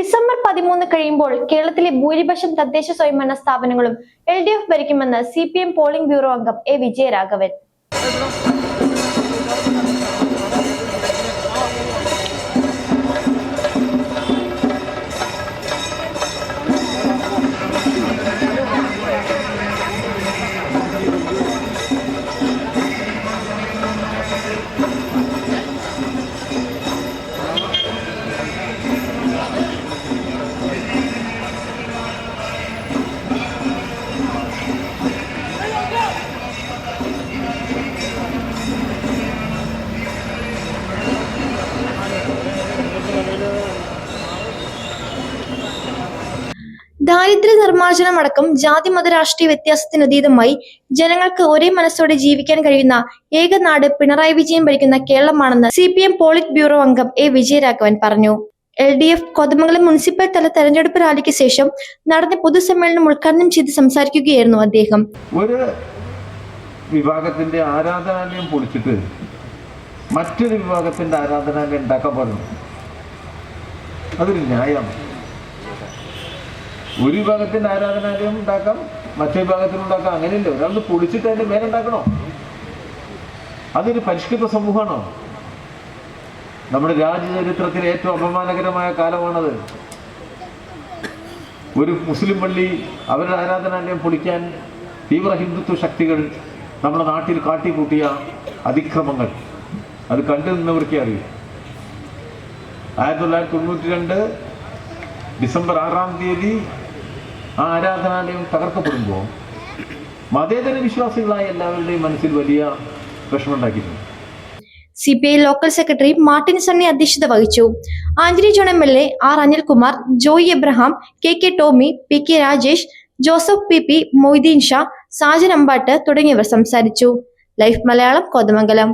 December പതിമൂന്ന് കഴിയുമ്പോൾ കേരളത്തിലെ ഭൂരിപക്ഷം തദ്ദേശ സ്വയംഭരണ സ്ഥാപനങ്ങളും L D F ഭരിക്കുമെന്ന് C P M polling bureau അംഗം എ വിജയരാഘവൻ. ദാരിദ്ര്യ നിർമ്മാർജനം അടക്കം ജാതി മത രാഷ്ട്രീയ വ്യത്യാസത്തിനതീതമായി ജനങ്ങൾക്ക് ഒരേ മനസ്സോടെ ജീവിക്കാൻ കഴിയുന്ന ഏക നാട് പിണറായി വിജയൻ ഭരിക്കുന്ന കേരളമാണെന്ന് C P M polit bureau അംഗം എ വിജയരാഘവൻ പറഞ്ഞു. L D F Kothamangalam municipal തല തെരഞ്ഞെടുപ്പ് റാലിക്ക് ശേഷം നടന്ന പൊതുസമ്മേളനം ഉദ്ഘാടനം ചെയ്ത് സംസാരിക്കുകയായിരുന്നു അദ്ദേഹം. ഒരു വിഭാഗത്തിന്റെ ആരാധനാലയം പൊളിച്ചിട്ട് മറ്റൊരു വിഭാഗത്തിന്റെ ആരാധനാലയം ഉണ്ടാക്കാൻ പാടുന്നു അതൊരു ന്യായമാണ്. ഒരു വിഭാഗത്തിന്റെ ആരാധനാലയം ഉണ്ടാക്കാം മറ്റേ വിഭാഗത്തിനും ഉണ്ടാക്കാം അങ്ങനെയല്ല? ഒരാൾ പൊളിച്ചിട്ട് അതിന്റെ മേലുണ്ടാക്കണോ അതൊരു പരിഷ്കൃത സമൂഹമാണോ? നമ്മുടെ രാജ്യചരിത്രത്തിലെ ഏറ്റവും അപമാനകരമായ കാലമാണത്. ഒരു മുസ്ലിം പള്ളി അവരുടെ ആരാധനാലയം പൊളിക്കാൻ തീവ്ര ഹിന്ദുത്വ ശക്തികൾ നമ്മുടെ നാട്ടിൽ കാട്ടിക്കൂട്ടിയ അതിക്രമങ്ങൾ. അത് കണ്ടു നിന്നവർക്കേ അറിയൂ. ആയിരത്തി തൊള്ളായിരത്തി തൊണ്ണൂറ്റി രണ്ട് ഡിസംബർ ആറാം തീയതി ആ ആരാധനാലയം തകർക്കപ്പെടുമ്പോൾ മതേതര വിശ്വാസികളായ എല്ലാവരുടെയും മനസ്സിൽ വലിയ വിഷമമുണ്ടാക്കിയിട്ടുണ്ട്. C P I local secretary Martin Sunny അധ്യക്ഷത വഹിച്ചു. Antony John M L A R Anilkumar Joy Abraham K K Tomy P K Rajesh Joseph P P Moideen Shah Sajan Ambattu തുടങ്ങിയവർ സംസാരിച്ചു. ലൈഫ് മലയാളം കോതമംഗലം.